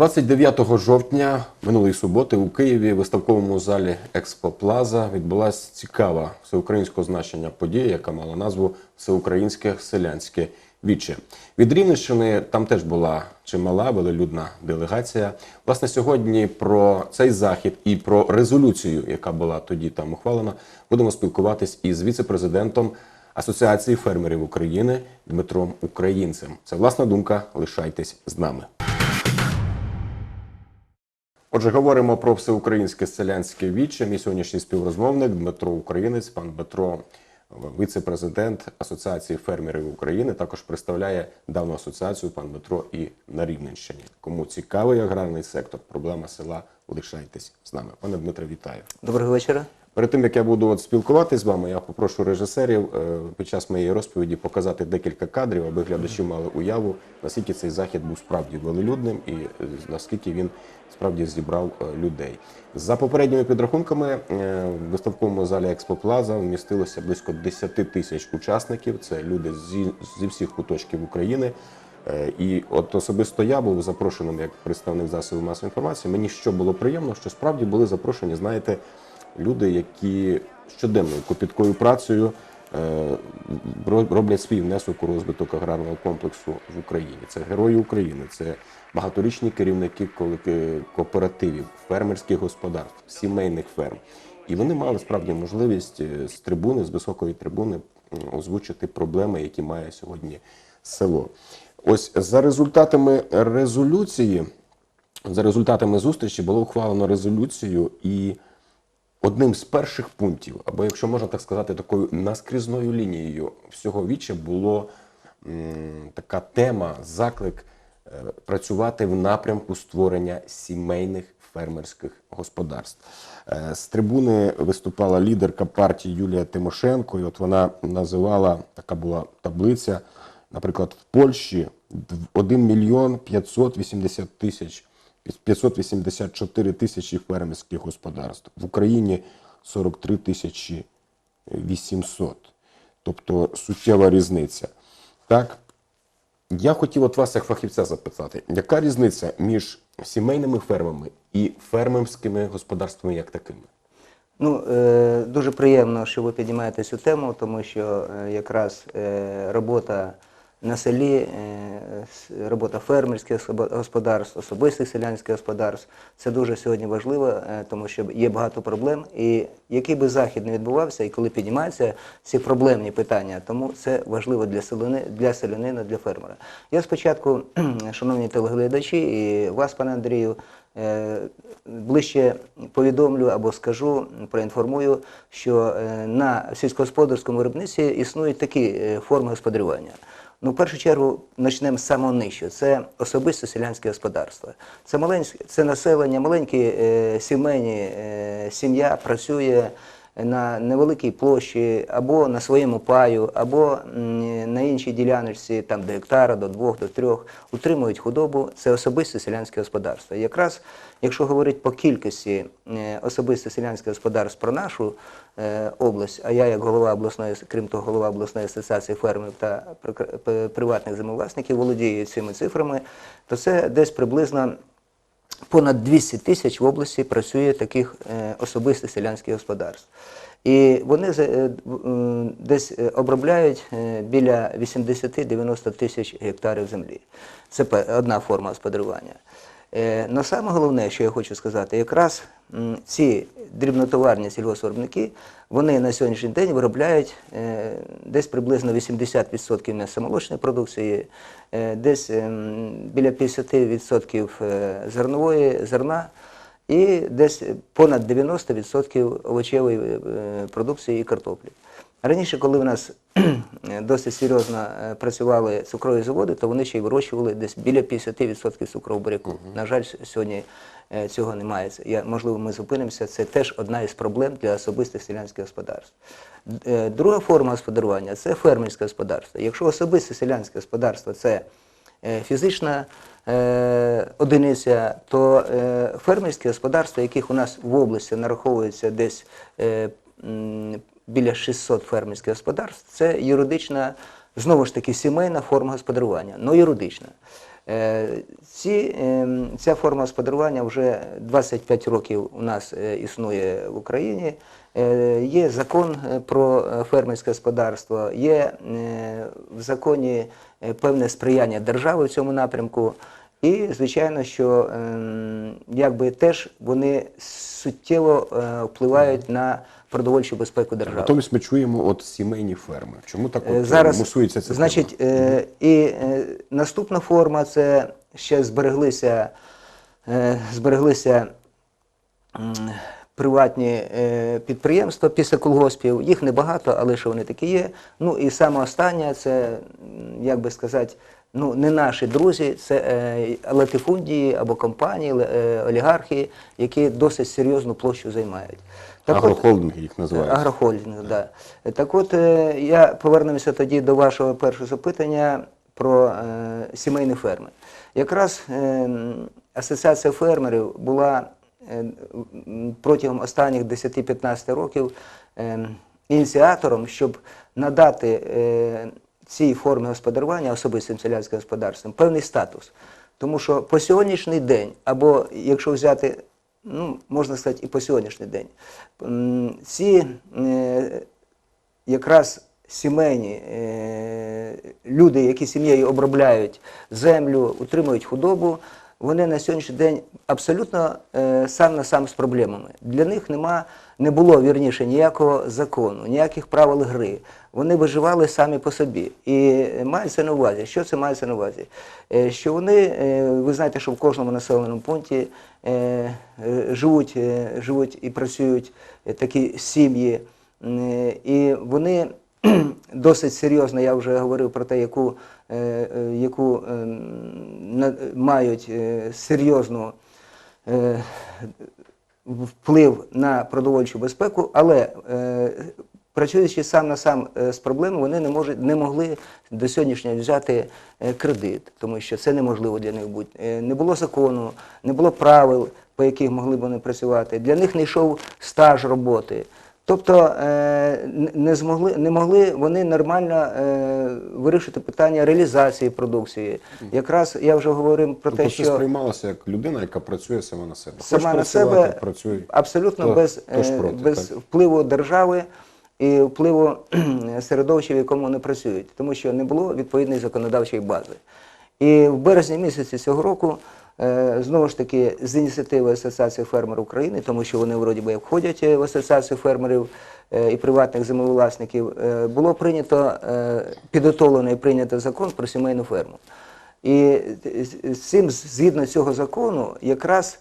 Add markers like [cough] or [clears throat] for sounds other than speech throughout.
29 жовтня минулої суботи у Києві в виставковому залі Експоплаза відбулася цікава всеукраїнського значення подія, яка мала назву Всеукраїнське селянське віче. Від Рівненщини там теж була чимала велелюдна делегація. Власне, сьогодні про цей захід і про резолюцію, яка була тоді там ухвалена, будемо спілкуватись із віце-президентом Асоціації фермерів України Дмитром Українцем. Це власна думка. Лишайтесь з нами. Отже, говоримо про всеукраїнське селянське віче. Мій сьогоднішній співрозмовник Дмитро Українець, пан Дмитро, віце-президент Асоціації фермерів України, також представляє давну асоціацію пан Дмитро і на Рівненщині. Кому цікавий аграрний сектор, проблема села, лишайтесь з нами. Пане Дмитро, вітаю. Доброго вечора. Перед тим як я буду от спілкуватись з вами, я попрошу режисерів е, під час моєї розповіді показати декілька кадрів, аби глядачі мали уяву, наскільки цей захід був справді велелюдним і е, наскільки він справді зібрав е, людей. За попередніми підрахунками, в виставковому залі Експоплаза вмістилося близько 10 тисяч учасників. Це люди зі, зі всіх куточків України. І от особисто я був запрошеним як представник засобів масової інформації. Мені що було приємно, що справді були запрошені, знаєте, люди, які щоденною копіткою працею е, роблять свій внесок у розвиток аграрного комплексу в Україні. Це герої України, це багаторічні керівники кооперативів, фермерських господарств, сімейних ферм. І вони мали справді можливість е, з трибуни, з високої трибуни озвучити проблеми, які має сьогодні село. Ось за результатами резолюції, за результатами зустрічі було ухвалено резолюцію і одним з перших пунктів, або якщо можна так сказати, такою наскрізною лінією всього віче було м, така тема, заклик е, працювати в напрямку створення сімейних фермерських господарств. Е, З трибуни виступала лідерка партії Юлія Тимошенко, і от вона називала така була таблиця. Наприклад, в Польщі 1 мільйон 580 тисяч 584 тисячі фермерських господарств. В Україні 43 тисячі 800. Тобто суттєва різниця. Так, я хотів от вас, як фахівця, запитати, яка різниця між сімейними фермами і фермерськими господарствами як такими? Ну, е, дуже приємно, що ви піднімаєте цю тему, тому що е, якраз е, робота на селі, е, робота фермерських господарств, особистих селянських господарств, це дуже сьогодні важливо, е, тому що є багато проблем. І який би захід не відбувався, і коли піднімаються ці проблемні питання, тому це важливо для селяни, для селянина, для фермера. Я спочатку, [clears throat] шановні телеглядачі, і вас, пане Андрію, Е, ближче повідомлю або скажу, проінформую, що на сільськогосподарському виробництві існують такі форми господарювання. Ну, в першу чергу почнемо з самого нижчого. Це особисте селянське господарство. Це маленьке, це населення, маленькі е, сімейні е, сім'я працює на невеликій площі або на своєму паю, або на іншій діляночці, там до гектара, до двох, до трьох, утримують худобу. Це особисте селянське господарство. Якраз, якщо говорити по кількості е, особисте селянське господарств про нашу область, а я як голова обласної, крім того, голова обласної асоціації фермерів та приватних землевласників володію цими цифрами, то це десь приблизно понад 200 тисяч в області працює таких е, особистих селянських господарств. І вони е, десь е, обробляють е, біля 80-90 тисяч гектарів землі. Це одна форма господарювання. Е, Но саме головне, що я хочу сказати, якраз ці дрібнотоварні сільгоспвиробники, вони на сьогоднішній день виробляють е, десь приблизно 80% м'ясомолочної продукції, е, десь ем, біля 50% е, зернової зерна і десь понад 90% овочевої продукції і картоплі. Раніше, коли в нас досить серйозно працювали цукрові заводи, то вони ще й вирощували десь біля 50% цукрового буряку. На жаль, сьогодні цього немає. Я, можливо, ми зупинимося. Це теж одна із проблем для особистих селянських господарств. Е, Друга форма господарювання це фермерське господарство. Якщо особисте селянське господарство це е, фізична е, одиниця, то е, фермерські господарства, яких у нас в області нараховується десь е, біля 600 фермерських господарств, це юридична, знову ж таки, сімейна форма господарювання, але юридична. Е, Ці, ем, ця форма господарювання вже 25 років у нас е, існує в Україні. Е, Є закон е, про е, фермерське господарство, є е, в законі е, певне сприяння держави в цьому напрямку. І, звичайно, що ем, якби теж вони суттєво е, впливають на продовольчу безпеку держави. Натомість ми чуємо от сімейні ферми. Чому так Е, от Зараз, мусується ця значить, е, і е, наступна форма це ще збереглися, е, збереглися приватні е, підприємства після колгоспів. Їх небагато, але що вони такі є. Ну і саме останнє це, як би сказати, ну не наші друзі, це е, латифундії або компанії, е, олігархи, які досить серйозну площу займають. Так от, Агрохолдинги їх називають. Агрохолдинг, да. Так от е, я повернемося тоді до вашого першого запитання про е, сімейні ферми. Якраз е, асоціація фермерів була е, протягом останніх 10-15 років е, ініціатором, щоб надати е, цій формі господарювання, особистим селянським господарством, певний статус. Тому що по сьогоднішній день, або якщо взяти ну, можна сказати, і по сьогоднішній день. Ці е, якраз сімейні е, люди, які сім'єю обробляють землю, утримують худобу, вони на сьогоднішній день абсолютно е, сам на сам з проблемами. Для них нема, не було вірніше ніякого закону, ніяких правил гри. Вони виживали самі по собі. І мається на увазі, що це мається на увазі? Е, Що вони, е, ви знаєте, що в кожному населеному пункті е, живуть, живуть і працюють такі сім'ї, і вони [clears throat] досить серйозно, я вже говорив про те, яку, яку мають серйозну вплив на продовольчу безпеку, але працюючи сам на сам е, з проблемою, вони не можуть не могли до сьогоднішнього взяти е, кредит, тому що це неможливо для них бути. Е, Не було закону, не було правил, по яких могли б вони працювати. Для них не йшов стаж роботи. Тобто не змогли, не могли вони нормально вирішити питання реалізації продукції. Якраз я вже говорив про Тобто те, це що сприймалося як людина, яка працює сама на себе. сама Хочеш на працювати, себе працюй. абсолютно Хто- без, е, проти, без так? впливу держави і впливу [clears throat] середовища, в якому вони працюють, тому що не було відповідної законодавчої бази. І в березні місяці цього року, е, знову ж таки, з ініціативи Асоціації фермерів України, тому що вони вроді би входять е, в Асоціацію фермерів е, і приватних землевласників, було прийнято, підготовлено і прийнято закон про сімейну ферму. І цим, згідно цього закону, якраз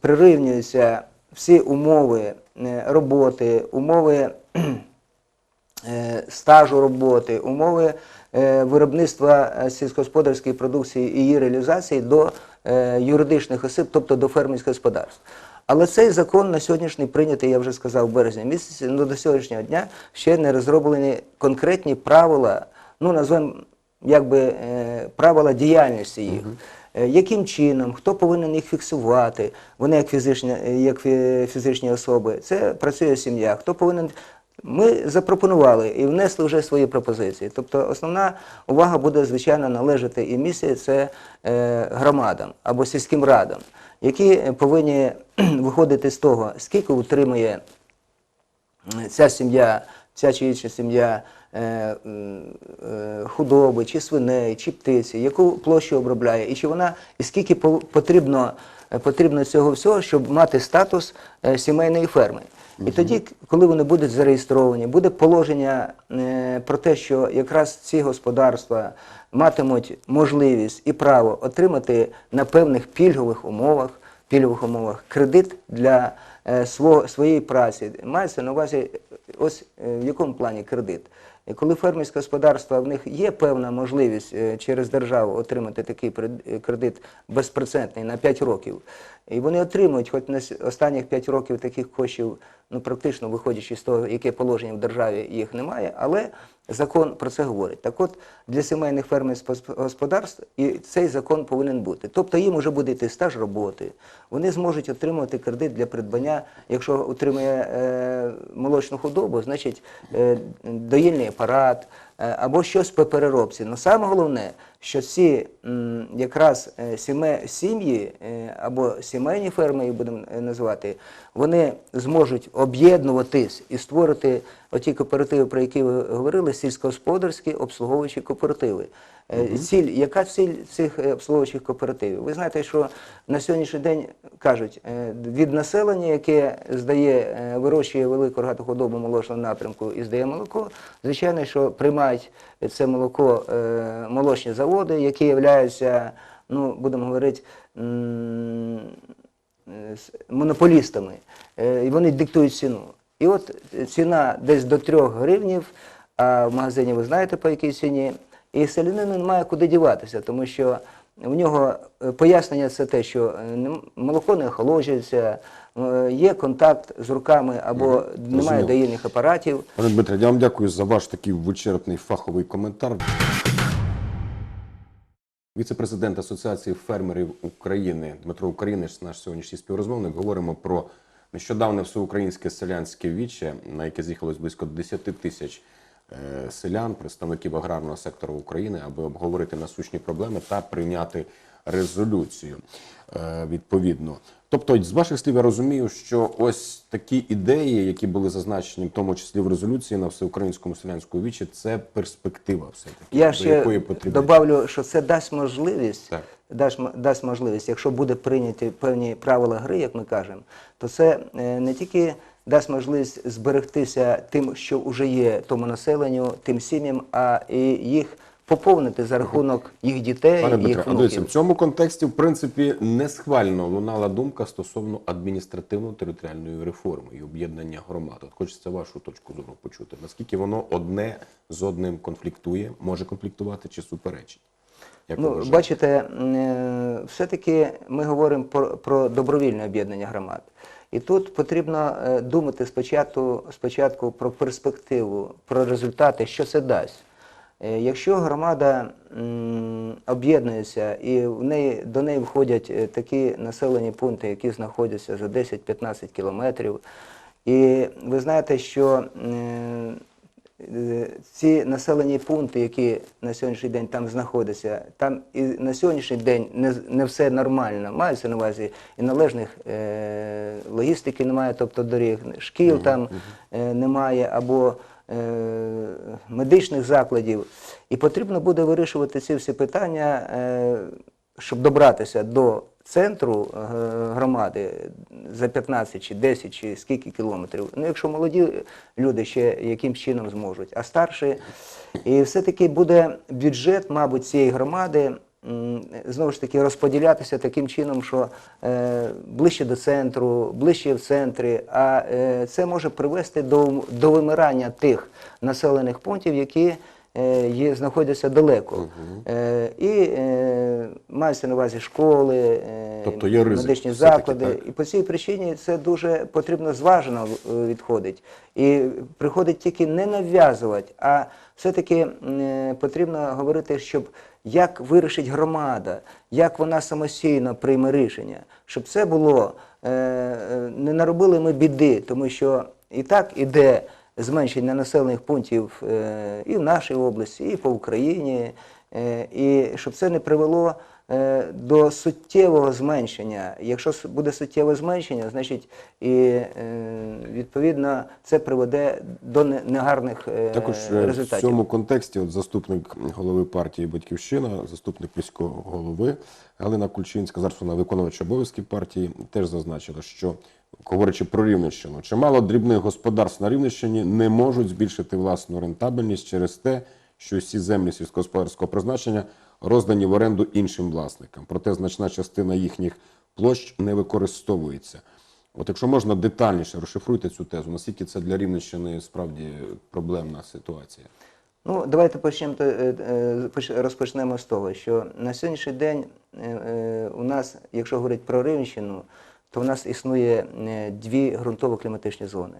прирівнюються всі умови е, роботи, умови [clears throat] е, стажу роботи, умови е, виробництва сільськогосподарської продукції і її реалізації до юридичних осіб, тобто до фермерських господарств. Але цей закон на сьогоднішній прийнятий, я вже сказав, в березні місяці, ну до сьогоднішнього дня ще не розроблені конкретні правила, ну назвемо якби правила діяльності їх. Е, Яким чином, хто повинен їх фіксувати? Вони як фізичні, як фізичні особи. Це працює сім'я. Хто повинен ми запропонували і внесли вже свої пропозиції. Тобто основна увага буде, звичайно, належати і місія це е, громадам або сільським радам, які е, повинні виходити з того, скільки утримує ця сім'я, ця чи інша сім'я е, е, худоби, чи свиней, чи птиці, яку площу обробляє, і чи вона, і скільки по- потрібно, е, потрібно цього всього, щоб мати статус е, сімейної ферми. І тоді, коли вони будуть зареєстровані, буде положення е, про те, що якраз ці господарства матимуть можливість і право отримати на певних пільгових умовах, пільгових умовах кредит для е, свого, своєї праці. Мається на увазі, ось е, в якому плані кредит. І коли фермерське господарство, в них є певна можливість е, через державу отримати такий кредит безпроцентний на 5 років, і вони отримують, хоч на останніх 5 років таких коштів, ну практично виходячи з того, яке положення в державі їх немає, але закон про це говорить. Так от для сімейних фермерських господарств і цей закон повинен бути. Тобто їм вже буде йти стаж роботи, вони зможуть отримувати кредит для придбання, якщо отримує е, молочну худобу, значить е, доїльний апарат, е, або щось по переробці. Але саме головне, що ці якраз е, сім'ї е, або сімейні ферми, їх будемо е, називати, вони зможуть об'єднуватись і створити оті кооперативи, про які ви говорили, сільськогосподарські обслуговуючі кооперативи. Ціль, яка ціль цих обслуговуючих кооперативів? Ви знаєте, що на сьогоднішній день кажуть, від населення, яке здає, вирощує велику рогату худобу молочного напрямку і здає молоко, звичайно, що приймають це молоко е, молочні заводи, які являються, ну, будемо говорити, е, монополістами, Е, і вони диктують ціну. І от ціна десь до 3 гривнів, а в магазині ви знаєте по якій ціні. І селянину немає куди діватися, тому що в нього пояснення це те, що молоко не охолоджується, є контакт з руками або немає Зрозуміло. доїльних апаратів. Пане Дмитре, я вам дякую за ваш такий вичерпний фаховий коментар. Віце-президент Асоціації фермерів України Дмитро Українець, наш сьогоднішній співрозмовник. Говоримо про нещодавне всеукраїнське селянське віче, на яке з'їхалось близько 10 тисяч е, селян, представників аграрного сектору України, аби обговорити насущні проблеми та прийняти резолюцію е, відповідно. Тобто, з ваших слів я розумію, що ось такі ідеї, які були зазначені, в тому числі в резолюції на всеукраїнському селянському вічі, це перспектива все таки, Я до ще якої потрібно. добавлю, що це дасть можливість, Так. дасть, дасть можливість, якщо буде прийняті певні правила гри, як ми кажемо, то це е, не тільки дасть можливість зберегтися тим, що вже є тому населенню, тим сім'ям, а і їх поповнити за рахунок їх дітей, Пане їх Дмитре, а дивіться, в цьому контексті, в принципі, не схвально лунала думка стосовно адміністративно-територіальної реформи і об'єднання громад. От хочеться вашу точку зору почути. Наскільки воно одне з одним конфліктує, може конфліктувати чи суперечить? Як Ну, бачите, е, все-таки ми говоримо про, про добровільне об'єднання громад. І тут потрібно е, думати спочатку, спочатку про перспективу, про результати, що це дасть. Е, Якщо громада об'єднується і в неї, до неї входять е, такі населені пункти, які знаходяться за 10-15 кілометрів, і ви знаєте, що е, ці населені пункти, які на сьогоднішній день там знаходяться, там і на сьогоднішній день не, не все нормально. Мається на увазі і належних е, логістики немає, тобто доріг, шкіл там е, немає або медичних закладів. І потрібно буде вирішувати ці всі питання, е, щоб добратися до центру е, громади за 15 чи 10 чи скільки кілометрів. Ну, якщо молоді люди ще яким чином зможуть, а старші. І все-таки буде бюджет, мабуть, цієї громади знову ж таки розподілятися таким чином, що е, ближче до центру, ближче в центрі, а е, це може привести до, до вимирання тих населених пунктів, які е, є, знаходяться далеко. Е, і мається на увазі школи, Тобто є ризик медичні заклади. так? І по цій причині це дуже потрібно зважено відходить. І приходить тільки не нав'язувати, а все-таки потрібно говорити, щоб як вирішить громада, як вона самостійно прийме рішення, щоб це було, е, е, не наробили ми біди, тому що і так іде зменшення населених пунктів е, і в нашій області, і по Україні, і щоб це не привело до суттєвого зменшення. Якщо буде суттєве зменшення, значить і е, відповідно це приведе до не- негарних е, Також е, в цьому контексті от заступник голови партії Батьківщина, заступник міського голови Галина Кульчинська, зараз вона виконувач обов'язків партії, теж зазначила, що говорячи про Рівненщину, чимало дрібних господарств на Рівненщині не можуть збільшити власну рентабельність через те, що всі землі сільськогосподарського призначення роздані в оренду іншим власникам. Проте значна частина їхніх площ не використовується. От якщо можна детальніше розшифруйте цю тезу, наскільки це для Рівненщини справді проблемна ситуація? Ну, давайте почнемо, е, е, розпочнемо з того, що на сьогоднішній день е, у нас, якщо говорити про Рівненщину, то в нас існує дві ґрунтово-кліматичні зони.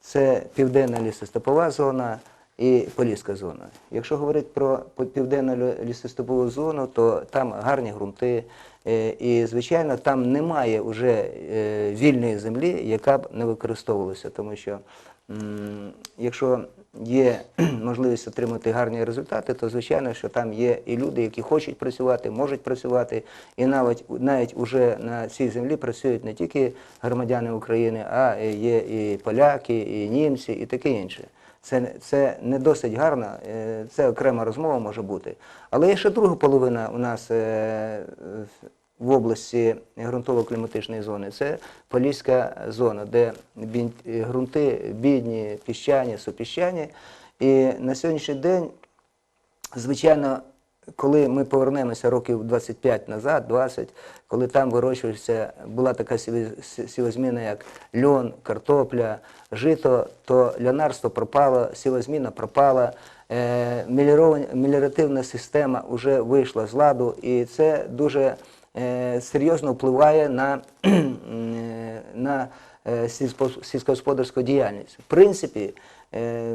Це південна лісостепова зона і Поліська зона. Якщо говорити про південну лі- лісостепову зону, то там гарні ґрунти, е, і, звичайно, там немає вже е, вільної землі, яка б не використовувалася, тому що якщо є [clears throat] можливість отримати гарні результати, то звичайно, що там є і люди, які хочуть працювати, можуть працювати, і навіть навіть уже на цій землі працюють не тільки громадяни України, а є і поляки, і німці, і таке інше. Це, це не досить гарно, е, це окрема розмова може бути. Але є ще друга половина у нас е, в області ґрунтово-кліматичної зони. Це Поліська зона, де ґрунти бідні, піщані, супіщані. І на сьогоднішній день Звичайно, коли ми повернемося років 25 назад, 20, коли там вирощувався, була така сівозміна, як льон, картопля, жито, то льонарство пропало, сівозміна пропала, е, меліоративна система вже вийшла з ладу, і це дуже е, серйозно впливає на, [clears throat] е, на сільськогосподарську діяльність. В принципі,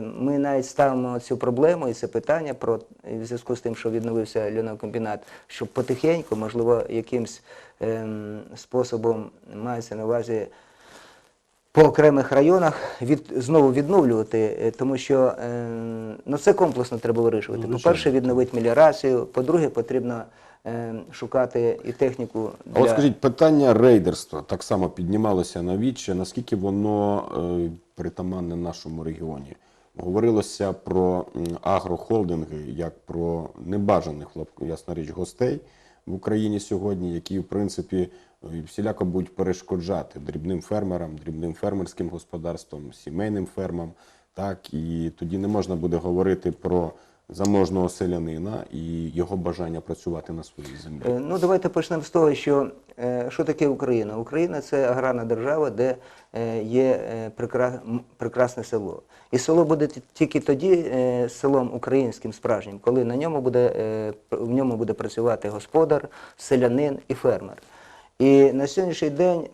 Ми навіть ставимо цю проблему і це питання про в зв'язку з тим, що відновився льонокомбінат, щоб потихеньку, можливо, якимсь ем, способом мається на увазі по окремих районах від, знову відновлювати, е, тому що е, ну, це комплексно треба вирішувати. Ну, По-перше, відновити меліорацію, по-друге, потрібно е, шукати і техніку А от скажіть, питання рейдерства так само піднімалося на віче. Наскільки воно е, притаманне нашому регіоні? Говорилося про агрохолдинги як про небажаних ясна річ гостей в Україні сьогодні, які в принципі е, всіляко будуть перешкоджати дрібним фермерам, дрібним фермерським господарствам, сімейним фермам. Так і тоді не можна буде говорити про заможного селянина і його бажання працювати на своїй землі. Е, Ну, давайте почнемо з того, що е, що таке Україна? Україна це аграрна держава, де е, є прекрасне село. І село буде тільки тоді селом українським справжнім, коли на ньому буде, в ньому буде працювати господар, селянин і фермер. І на сьогоднішній день,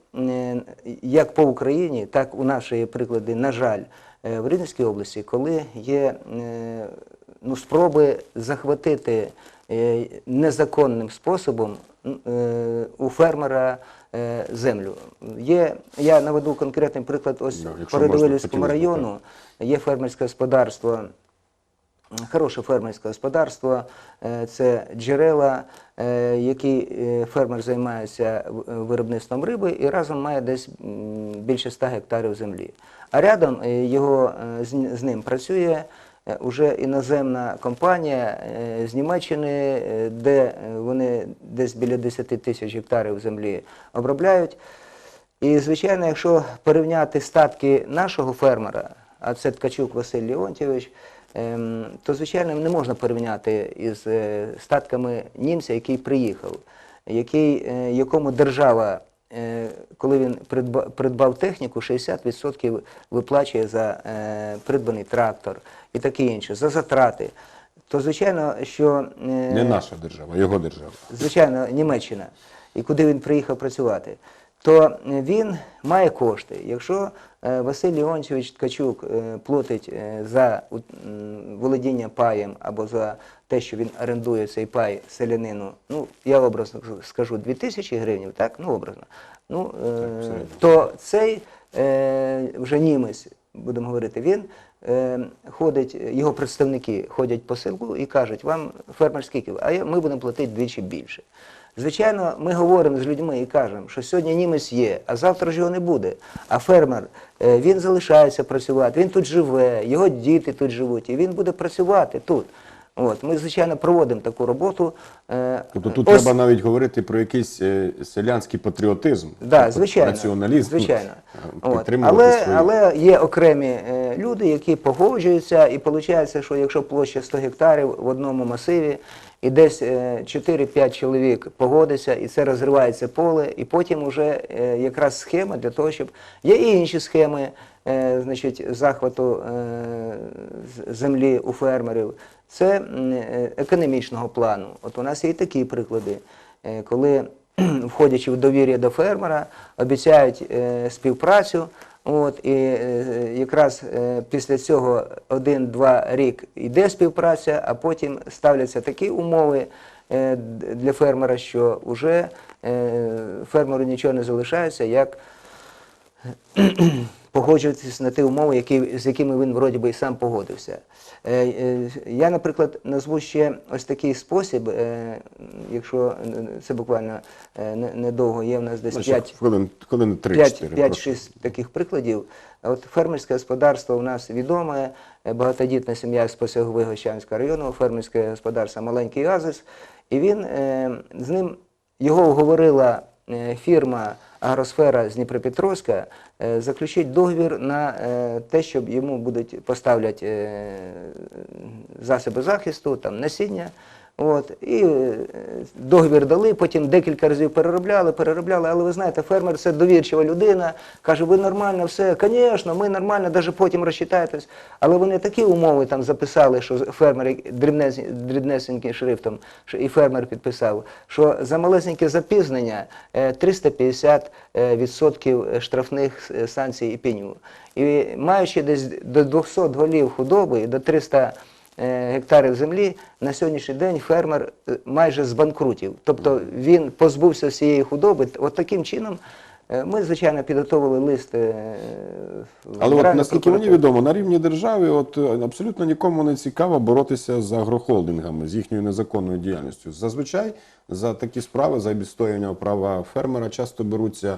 як по Україні, так у наші приклади, на жаль, в Рівненській області, коли є ну, спроби захватити е, незаконним способом е, у фермера е, землю. Є, я наведу конкретний приклад, ось Да, хотілося б, району є фермерське господарство Хороше фермерське господарство, це джерела, які фермер займається виробництвом риби і разом має десь більше 100 гектарів землі. А рядом його з ним працює е, уже іноземна компанія е, з Німеччини, е, де е, вони десь біля 10 тисяч гектарів землі обробляють. І, звичайно, якщо порівняти статки нашого фермера, а це Ткачук Василь Леонтьович, ем, то, звичайно, не можна порівняти із е, статками німця, який приїхав, який, е, якому держава, е, коли він придба- придбав техніку, 60% виплачує за е, придбаний трактор і таке інше, за затрати. То, звичайно, що е, Не наша держава, його держава. звичайно, Німеччина, і куди він приїхав працювати, то він має кошти. Якщо е, Василь Леонтьович Ткачук е, платить е, за володіння паєм або за те, що він орендує цей пай селянину, ну, я образно скажу, 2000 гривень, так, ну, образно, ну, е, то цей е, вже німець, будемо говорити, він е, ходить, його представники ходять по селу і кажуть, вам фермер скільки, а ми будемо платити двічі більше. Звичайно, ми говоримо з людьми і кажемо, що сьогодні німець є, а завтра ж його не буде. А фермер е, він залишається працювати, він тут живе, його діти тут живуть, і він буде працювати тут. От, ми, звичайно, проводимо таку роботу. Е, Тобто тут ось- треба навіть говорити про якийсь е, селянський патріотизм, Да, тобто звичайно, націоналізм, звичайно. е, От. Але, свої. але є окремі люди, які погоджуються, і виходить, що якщо площа 100 гектарів в одному масиві, і десь е, 4-5 чоловік погодиться, і це розривається поле, і потім вже якраз схема для того, щоб є і інші схеми значить, захвату землі у фермерів. Це е, економічного плану. От у нас є і такі приклади, е, коли входячи в довір'я до фермера, обіцяють е, співпрацю. От, і якраз після цього один-два рік йде співпраця, а потім ставляться такі умови для фермера, що вже фермеру нічого не залишається, як погоджуватися на ті умови, які, з якими він вроді би і сам погодився. Е, е, Я, наприклад, назву ще ось такий спосіб, е, якщо це буквально е, недовго, є в нас десь Ну, 5 хвилин, хвилин 3-4. прошу. 5-6 таких прикладів. От фермерське господарство у нас відоме, багатодітна сім'я з Посягового Щанського району, фермерське господарство Маленький Азис. І він е, з ним його уговорила е, фірма Агросфера з Дніпропетровська заключити договір на е, те, щоб йому будуть поставлять е, засоби захисту, там насіння. От, і е, договір дали, потім декілька разів переробляли, переробляли, але ви знаєте, фермер це довірчива людина, каже, ви нормально, все, звісно, ми нормально, навіть потім розчитаєтесь. Але вони такі умови там записали, що фермер дрібнесень- дрібнесеньким шрифтом, і фермер підписав, що за малесеньке запізнення е, 350 е, відсотків штрафних е, санкцій і пеню. І маючи десь до 200 голів худоби до 300 е, гектарів землі, на сьогоднішній день фермер е, майже збанкрутів. Тобто він позбувся всієї худоби. От таким чином е, ми, звичайно, підготовили лист. е, Але от наскільки мені відомо, на рівні держави от е, абсолютно нікому не цікаво боротися з агрохолдингами, з їхньою незаконною діяльністю. Зазвичай за такі справи, за відстоювання права фермера часто беруться е,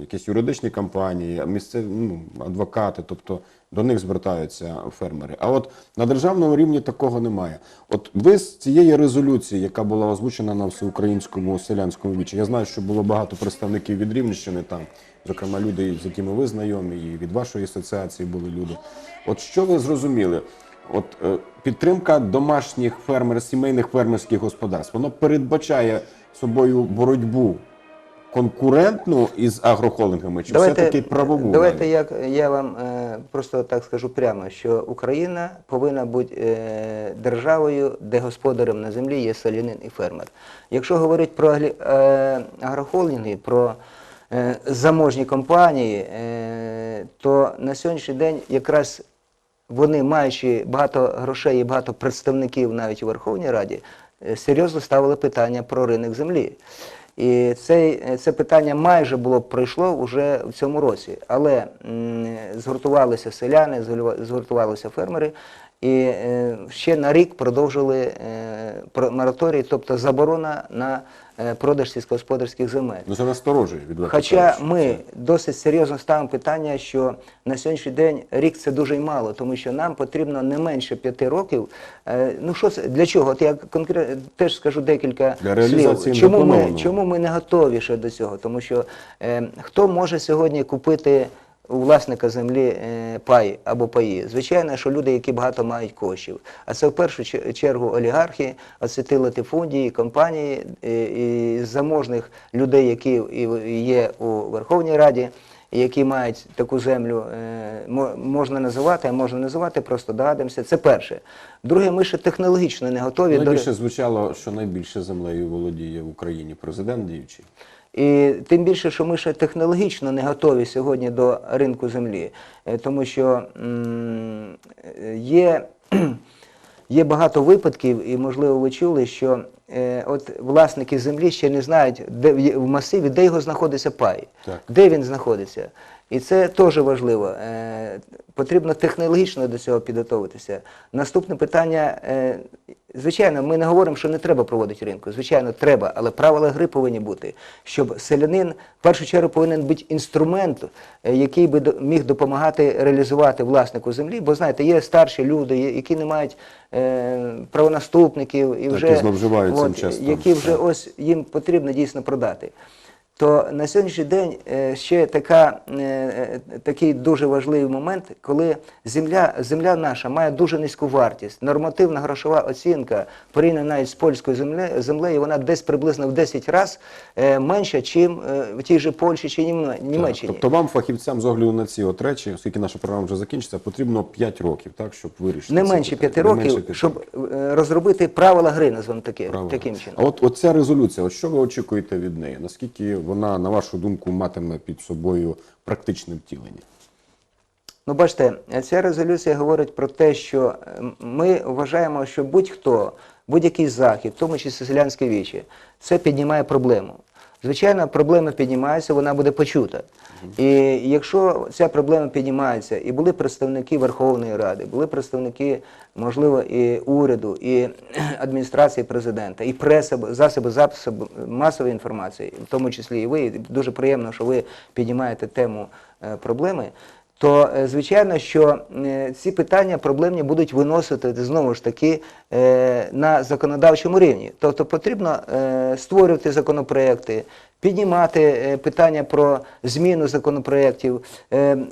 якісь юридичні компанії, місцеві ну, адвокати, тобто до них звертаються фермери. А от на державному рівні такого немає. От ви з цієї резолюції, яка була озвучена на всеукраїнському селянському вічі, я знаю, що було багато представників від Рівненщини там, зокрема люди, з якими ви знайомі, і від вашої асоціації були люди. От що ви зрозуміли? От е, підтримка домашніх фермер, сімейних фермерських господарств, воно передбачає собою боротьбу конкурентну із агрохолдингами, чи все-таки правову? Давайте як я вам е, просто так скажу прямо, що Україна повинна бути е, державою, де господарем на землі є селянин і фермер. Якщо говорити про е, агрохолдинги, про е, заможні компанії, е, то на сьогоднішній день якраз вони, маючи багато грошей і багато представників навіть у Верховній Раді, е, серйозно ставили питання про ринок землі. І це, це питання майже було пройшло вже в цьому році. Але згуртувалися селяни, згуртува- згуртувалися фермери, і е, ще на рік продовжили е, мораторій, тобто заборона на продаж сільськогосподарських земель. Ну це насторожує відверто. Хоча ми досить серйозно ставимо питання, що на сьогоднішній день рік це дуже й мало, тому що нам потрібно не менше п'яти років. Е, Ну що це для чого? От я конкретно теж скажу декілька Для слів. Чому ми, чому ми не готові ще до цього? Тому що е, хто може сьогодні купити у власника землі е, пай або паї? Звичайно, що люди, які багато мають коштів. А це в першу чергу олігархи, оце ті латифундії, компанії е, і заможних людей, які є у Верховній Раді. Які мають таку землю, е, можна називати, а можна називати, просто догадуємося. Це перше. Друге, ми ще технологічно не готові до Найбільше звучало, що найбільше землею володіє в Україні президент діючий. І тим більше, що ми ще технологічно не готові сьогодні до ринку землі, Е, тому що є, [clears throat] є багато випадків, і можливо ви чули, що е, от власники землі ще не знають, де в масиві, де його знаходиться пай, Так. де він знаходиться. І це теж важливо. Е, Потрібно технологічно до цього підготуватися. Наступне питання. Звичайно, ми не говоримо, що не треба проводити ринку. Звичайно, треба, але правила гри повинні бути, щоб селянин в першу чергу повинен бути інструмент, е, який би міг допомагати реалізувати власнику землі. Бо знаєте, є старші люди, які не мають е, правонаступників і Так, вже і зловживають цим часто. які вже ось їм потрібно дійсно продати. То на сьогоднішній день е, ще така, е, е, такий дуже важливий момент, коли земля, земля наша має дуже низьку вартість. Нормативна грошова оцінка порівняно навіть з польською землею, землею вона десь приблизно в 10 разів менша, ніж в тій же Польщі чи Німе- Німеччині. Тобто вам, фахівцям, з огляду на ці от речі, оскільки наша програма вже закінчиться, потрібно 5 років, так, щоб вирішити. не менше питання. 5 Не років, менше щоб розробити правила гри, назвемо таким чином. А от, от ця резолюція, от що ви очікуєте від неї? Наскільки вона, на вашу думку, матиме під собою практичне втілення? Ну, бачите, ця резолюція говорить про те, що е, ми вважаємо, що будь-хто, будь-який захід, в тому числі селянські вічі, це піднімає проблему. Звичайно, проблема піднімається, вона буде почута. І якщо ця проблема піднімається, і були представники Верховної Ради, були представники, можливо, і уряду, і [clears throat] адміністрації президента, і преса, засоби засоби масової інформації, в тому числі і ви. Дуже приємно, що ви піднімаєте тему е, проблеми. То е, звичайно, що е, ці питання проблемні будуть виносити знову ж таки е, на законодавчому рівні. Тобто потрібно створювати законопроекти, піднімати питання про зміну законопроєктів,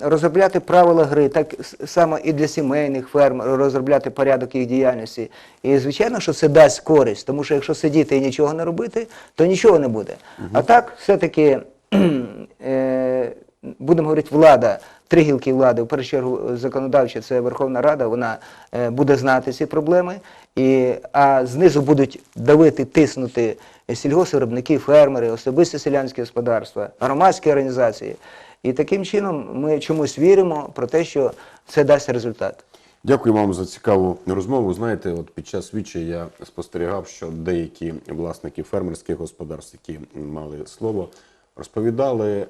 розробляти правила гри, так само і для сімейних ферм, розробляти порядок їх діяльності. І звичайно, що це дасть користь, тому що якщо сидіти і нічого не робити, то нічого не буде. А так, все-таки [clears throat] е, будемо говорити, влада, три гілки влади, в першу чергу законодавча, це Верховна Рада, вона е, буде знати ці проблеми, і, а знизу будуть давити, тиснути сільгоспвиробники, фермери, особисті селянські господарства, громадські організації. І таким чином ми чомусь віримо про те, що це дасть результат. Дякую вам за цікаву розмову. Знаєте, от під час вічі я спостерігав, що деякі власники фермерських господарств, які мали слово, розповідали е,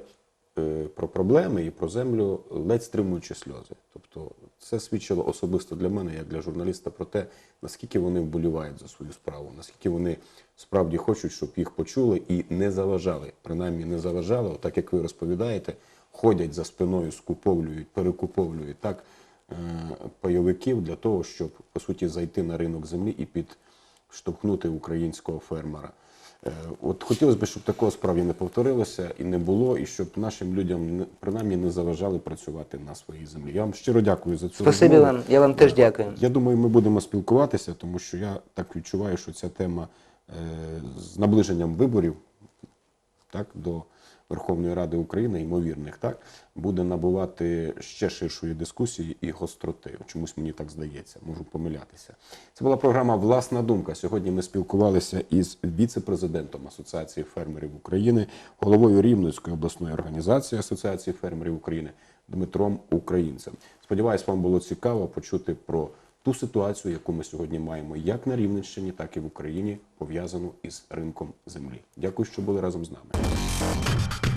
про проблеми і про землю, ледь стримуючи сльози. Тобто, це свідчило особисто для мене, як для журналіста, про те, наскільки вони вболівають за свою справу, наскільки вони справді хочуть, щоб їх почули і не заважали. Принаймні не заважали, так як ви розповідаєте, ходять за спиною, скуповлюють, перекуповлюють так е, пайовиків для того, щоб по суті зайти на ринок землі і підштовхнути українського фермера. Е, От хотілося б, щоб такого справді не повторилося і не було, і щоб нашим людям принаймні не заважали працювати на своїй землі. Я вам щиро дякую за цю Спасибі розмову. вам, я вам теж дякую. Я думаю, ми будемо спілкуватися, тому що я так відчуваю, що ця тема е, з наближенням виборів так, до Верховної Ради України, ймовірних, так, буде набувати ще ширшої дискусії і гостроти. Чомусь мені так здається, можу помилятися. Це була програма Власна думка. Сьогодні ми спілкувалися із віце-президентом Асоціації фермерів України, головою Рівненської обласної організації Асоціації фермерів України Дмитром Українцем. Сподіваюсь, вам було цікаво почути про ту ситуацію, яку ми сьогодні маємо як на Рівненщині, так і в Україні, пов'язану із ринком землі. Дякую, що були разом з нами. Thank you.